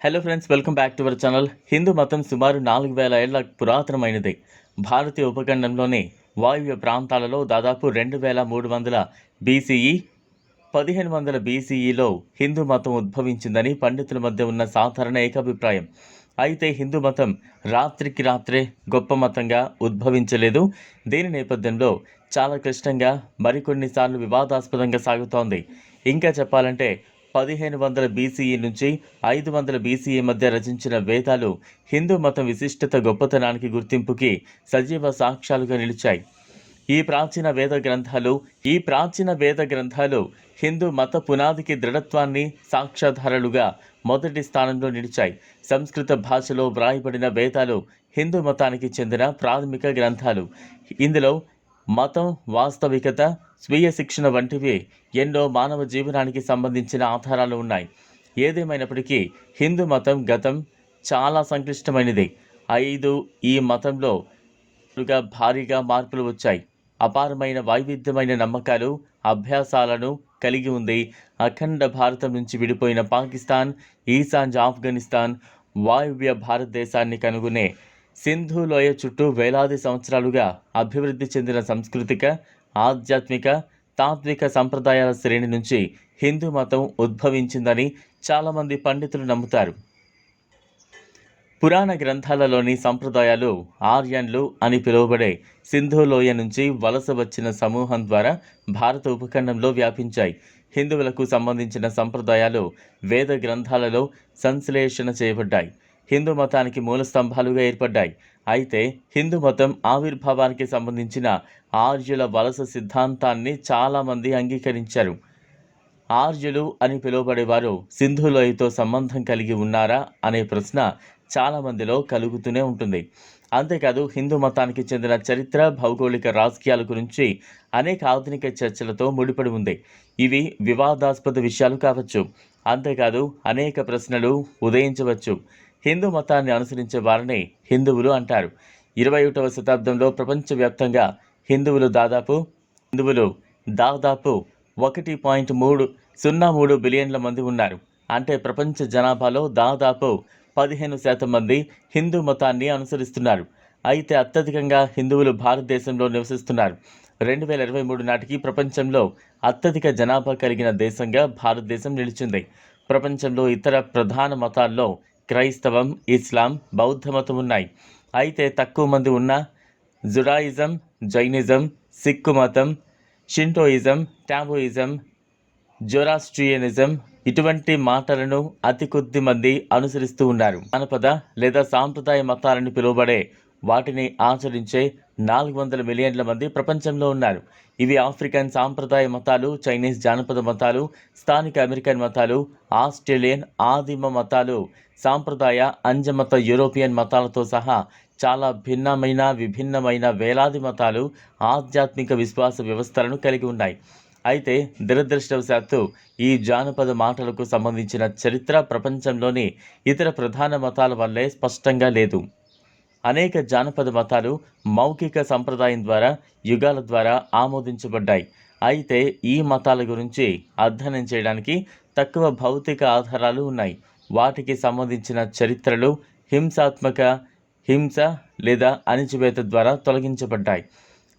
Hello friends welcome back to our channel Hindu మతం సుమారు నాలుగు వేల ఏళ్ళ పురాతనమైనది. భారతీయ ఉపఖండంలోని వాయువ్య ప్రాంతాలలో దాదాపు రెండు వేల మూడు వందల బీసీఈ పదిహేను వందల బీసీఈలో హిందూ మతం ఉద్భవించిందని పండితుల మధ్య ఉన్న సాధారణ ఏకాభిప్రాయం. అయితే హిందూ మతం రాత్రికి రాత్రే గొప్ప మతంగా ఉద్భవించలేదు. దీని నేపథ్యంలో చాలా క్లిష్టంగా మరికొన్నిసార్లు వివాదాస్పదంగా సాగుతోంది. ఇంకా చెప్పాలంటే పదిహేను వందల బీసీఈ నుంచి ఐదు వందల బీసీఈ మధ్య రచించిన వేదాలు హిందూ మతం విశిష్టత గొప్పతనానికి గుర్తింపుకి సజీవ సాక్ష్యాలుగా నిలిచాయి. ఈ ప్రాచీన వేద గ్రంథాలు ఈ ప్రాచీన వేద గ్రంథాలు హిందూ మత పునాదికి దృఢత్వాన్ని సాక్ష్యాధారాలుగా మొదటి స్థానంలో నిలిచాయి. సంస్కృత భాషలో వ్రాయబడిన వేదాలు హిందూ మతానికి చెందిన ప్రాథమిక గ్రంథాలు. ఇందులో మతం వాస్తవికత స్వీయ శిక్షణ వంటివి ఎన్నో మానవ జీవనానికి సంబంధించిన ఆధారాలు ఉన్నాయి. ఏదేమైనప్పటికీ హిందూ మతం గతం చాలా సంక్లిష్టమైనది. ఐదు ఈ మతంలో భారీగా మార్పులు వచ్చాయి. అపారమైన వైవిధ్యమైన నమ్మకాలు అభ్యాసాలను కలిగి ఉంది. అఖండ భారతం నుంచి విడిపోయిన పాకిస్తాన్ ఈశాన్య ఆఫ్ఘనిస్తాన్ వాయువ్య భారతదేశాన్ని కనుగొనే సింధు లోయ చుట్టూ వేలాది సంవత్సరాలుగా అభివృద్ధి చెందిన సాంస్కృతిక ఆధ్యాత్మిక తాత్విక సంప్రదాయాల శ్రేణి నుంచి హిందూ మతం ఉద్భవించిందని చాలామంది పండితులు నమ్ముతారు. పురాణ గ్రంథాలలోని సంప్రదాయాలు ఆర్యన్లు అని పిలువబడే సింధు లోయ నుంచి వలస వచ్చిన సమూహం ద్వారా భారత ఉపఖండంలో వ్యాపించాయి. హిందువులకు సంబంధించిన సంప్రదాయాలు వేద గ్రంథాలలో సంశ్లేషణ చేయబడ్డాయి. హిందూ మతానికి మూల స్తంభాలుగా ఏర్పడ్డాయి. అయితే హిందూ మతం ఆవిర్భావానికి సంబంధించిన ఆర్యుల వలస సిద్ధాంతాన్ని చాలామంది అంగీకరించారు. ఆర్యులు అని పిలువబడేవారు సింధు లోయతో సంబంధం కలిగి ఉన్నారా అనే ప్రశ్న చాలామందిలో కలుగుతూనే ఉంటుంది. అంతేకాదు హిందూ మతానికి చెందిన చరిత్ర భౌగోళిక రాజకీయాల గురించి అనేక ఆధునిక చర్చలతో ముడిపడి ఉంది. ఇవి వివాదాస్పద విషయాలు కావచ్చు. అంతేకాదు అనేక ప్రశ్నలు ఉదయించవచ్చు. హిందూ మతాన్ని అనుసరించే వారిని హిందువులు అంటారు. ఇరవై ఒకటవ శతాబ్దంలో ప్రపంచవ్యాప్తంగా హిందువులు దాదాపు హిందువులు దాదాపు ఒకటి పాయింట్ మూడు సున్నా మూడు బిలియన్ల మంది ఉన్నారు. అంటే ప్రపంచ జనాభాలో దాదాపు పదిహేను శాతం మంది హిందూ మతాన్ని అనుసరిస్తున్నారు. అయితే అత్యధికంగా హిందువులు భారతదేశంలో నివసిస్తున్నారు. రెండు వేల ఇరవై మూడు నాటికి ప్రపంచంలో అత్యధిక జనాభా కలిగిన దేశంగా భారతదేశం నిలిచింది. ప్రపంచంలో ఇతర ప్రధాన మతాల్లో క్రైస్తవం ఇస్లాం బౌద్ధ మతం ఉన్నాయి అయితే తక్కువ మంది ఉన్న జుడాయిజం జైనిజం సిక్కు మతం షింటోయిజం టాబోయిజం జొరాస్ట్రియనిజం ఇటువంటి మాటలను అతి కొద్ది మంది అనుసరిస్తూ ఉన్నారు. జానపద లేదా సాంప్రదాయ మతాలని పిలువబడే వాటిని ఆచరించే నాలుగు వందల మిలియన్ల మంది ప్రపంచంలో ఉన్నారు. ఇవి ఆఫ్రికన్ సాంప్రదాయ మతాలు చైనీస్ జానపద మతాలు స్థానిక అమెరికన్ మతాలు ఆస్ట్రేలియన్ ఆదిమ మతాలు సాంప్రదాయ అంజమత యూరోపియన్ మతాలతో సహా చాలా భిన్నమైన విభిన్నమైన వేలాది మతాలు ఆధ్యాత్మిక విశ్వాస వ్యవస్థలను కలిగి ఉన్నాయి. అయితే దురదృష్టవశాత్తు ఈ జానపద మాటలకు సంబంధించిన చరిత్ర ప్రపంచంలోని ఇతర ప్రధాన మతాల వల్లే స్పష్టంగా లేదు. అనేక జానపద మతాలు మౌఖిక సంప్రదాయం ద్వారా యుగాల ద్వారా ఆమోదించబడ్డాయి. అయితే ఈ మతాల గురించి అధ్యయనం చేయడానికి తక్కువ భౌతిక ఆధారాలు ఉన్నాయి. వాటికి సంబంధించిన చరిత్రలు హింసాత్మక హింస లేదా అణిచివేత ద్వారా తొలగించబడ్డాయి.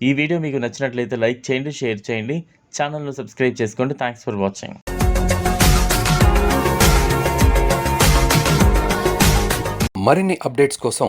ఈ వీడియో మీకు నచ్చినట్లయితే లైక్ చేయండి షేర్ చేయండి ఛానల్ను సబ్స్క్రైబ్ చేసుకోండి. థ్యాంక్స్ ఫర్ వాచింగ్ మరిన్ని అప్డేట్స్ కోసం